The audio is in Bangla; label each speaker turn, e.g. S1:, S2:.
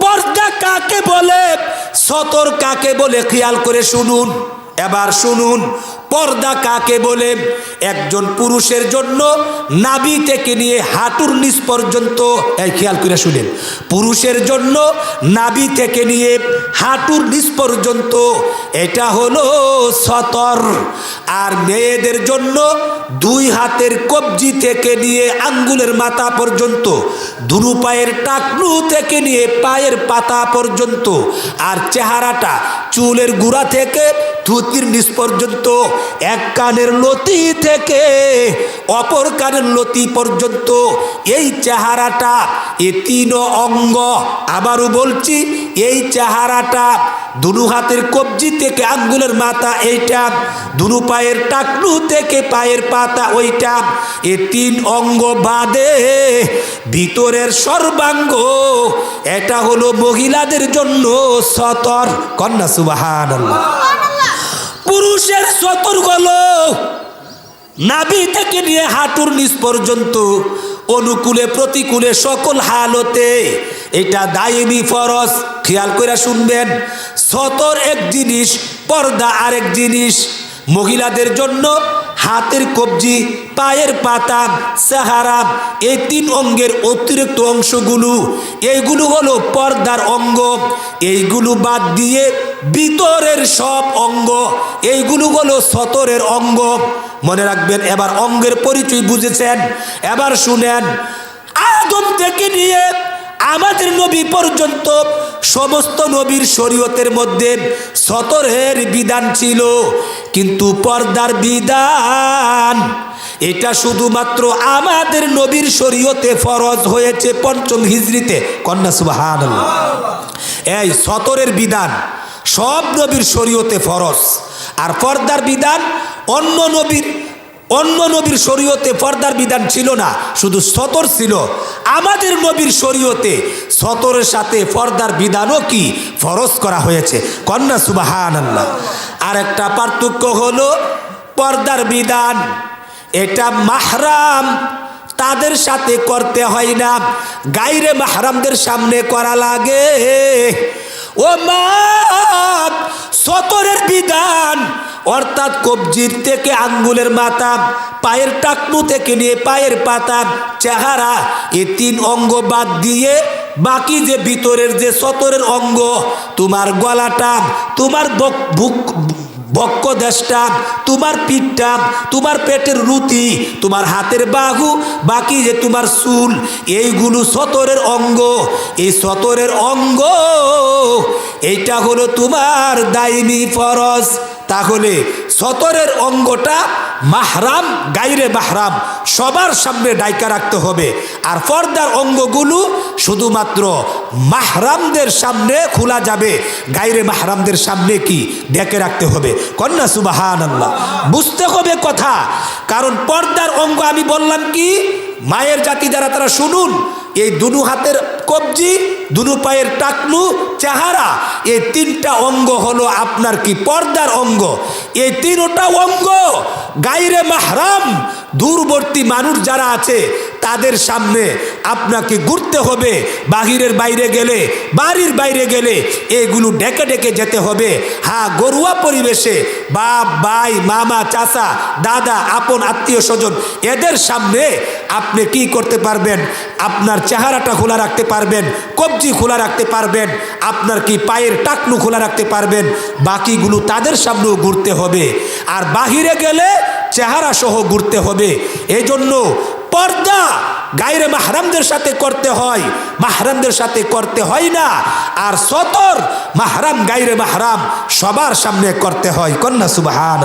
S1: পর্দা কাকে বলে? সতর কাকে বলে? খেয়াল করে শুনুন। এবার শুনুন, পর্দা কাকে বলে? একজন পুরুষের জন্য নাবি থেকে নিয়ে হাঁটুর নিচ পর্যন্ত, এই খেয়াল করে শুনেন। পুরুষের জন্য নাভি থেকে নিয়ে হাঁটুর নিচ পর্যন্ত, এটা হলো সতর। আর মেয়েদের জন্য দুই হাতের কবজি থেকে নিয়ে আঙ্গুলের মাথা পর্যন্ত, দুরু পায়ের টাকলু থেকে নিয়ে পায়ের পাতা পর্যন্ত, আর চেহারাটা চুলের গুড়া থেকে থুতির নিচ পর্যন্ত, এক কানের লতি থেকে অপর কানের লতি পর্যন্ত। এই চেহারাটা এ তিন অঙ্গ। আবারও বলছি এই চেহারাটা দুনু হাতের কবজি থেকে আঙ্গুলের মাথা, এইটা দুনু পায়ের টাকলু থেকে পায়ের পাতা, ওইটা এ তিন অঙ্গ বাদে ভিতরের সর্বাঙ্গ। এটা হলো মহিলাদের জন্য সতর। কন্যা সুবাহান পুরুষের সতর হলো নাভি থেকে নিয়ে হাঁটুর নিচ পর্যন্ত, অনুকূলে, প্রতিকূলে সকল হালতে। এটা দায়নি ফরজ। খেয়াল করে শুনবেন, সতর এক জিনিস, পর্দা আরেক জিনিস। মহিলাদের জন্য হাতের কবজি, পায়ের পাতা, সাহারা, এই তিন অঙ্গের অতিরিক্ত অংশগুলো, এইগুলো হলো পর্দার অঙ্গ। এইগুলো বাদ দিয়ে ভিতরের সব অঙ্গ, এইগুলো হলো সতরের অঙ্গ। মনে রাখবেন, এবার অঙ্গের পরিচয় বুঝেছেন। এবার শুনেন, আদম থেকে নিয়ে আমাদের নবী পর্যন্ত সমস্ত নবীর শরীয়তের মধ্যে সতরের বিধান ছিল, কিন্তু পর্দার বিধান, এটা শুধুমাত্র আমাদের নবীর শরীয়তে ফরজ হয়েছে পঞ্চম হিজড়িতে। কন্যা সুবাহান এই সতরের বিধান সব নবীর শরীয়তে ফরজ। আর পর্দার বিধান অন্য নবীর অন্য নবীর শরীয়তে পর্দার বিধান ছিল না, শুধু সতর ছিল। আমাদের নবীর শরীয়তে সতরের সাথে পর্দার বিধানও কি ফরজ করা হয়েছে? কন্যা সুবাহান আল্লাহ আর একটা পার্থক্য হলো, পর্দার বিধান, এটা মাহরাম। তাদের সাথে করতে হয় না। গাইরে মাহরামদের সামনে করা লাগে। ও মা সতরের বিধান অর্থাৎ কবজির থেকে আঙ্গুলের মাথা, পায়ের টাকনু থেকে নিয়ে পায়ের পাতা, চেহারা, এ তিন অঙ্গ বাদ দিয়ে বাকি যে ভিতরের যে সতরের অঙ্গ, তোমার গলাটা, তোমার বক, বুক বক্ষ দেশটা, তোমার পিঠটা, তোমার পেটের রুতি তোমার হাতের বাহু, বাকি যে তোমার চুল, এইগুলো সতরের অঙ্গ। এই সতরের অঙ্গ, এইটা হলো তোমার দাইনি ফরজ। তাহলে সতরের অঙ্গটা মাহরাম, গাইরে মাহরাম, সবার সামনে ডাইকা রাখতে হবে। আর পর্দার অঙ্গগুলো শুধুমাত্র মাহরামদের সামনে খোলা যাবে। গাইরে মাহরামদের সামনে কি? ডেকে রাখতে হবে। কন্যা সুবাহান আল্লাহ বুঝতে হবে কথা। কারণ পর্দার অঙ্গ আমি বললাম কি? মায়ের জাতি যারা তারা শুনুন। এই দুনু হাতের কবজি, দুনু পায়ের টাকলু চেহারা, এই তিনটা অঙ্গ হলো আপনার কি পর্দার অঙ্গ? এই তিনটা অঙ্গ গাইরে মাহরাম, দূরবর্তী মানুষ যারা আছে তাদের সামনে আপনাকে ঘুরতে হবে, বাহিরের বাইরে গেলে, বাড়ির বাইরে গেলে এগুলো ডেকে ডেকে যেতে হবে। হ্যাঁ গরুয়া পরিবেশে বাপ, ভাই, মামা, চাচা, দাদা, আপন, আত্মীয় স্বজন, এদের সামনে আপনি কি করতে পারবেন? আপনার চেহারাটা খোলা রাখতে পারবেন, কবজি খোলা রাখতে পারবেন, আপনার কি পায়ের টাকনু খোলা রাখতে পারবেন, বাকিগুলো তাদের সামনেও ঘুরতে হবে। আর বাহিরে গেলে চেহারা সহ ঘুরতে হবে। এই জন্য পর্দা। গায়ের মাহরামদের সাথে করতে হয়, মাহরামদের সাথে করতে হয় না। আর সতর, মাহরাম, গায়ের মাহরাম সবার সামনে করতে হয়। কন্যা সুবাহান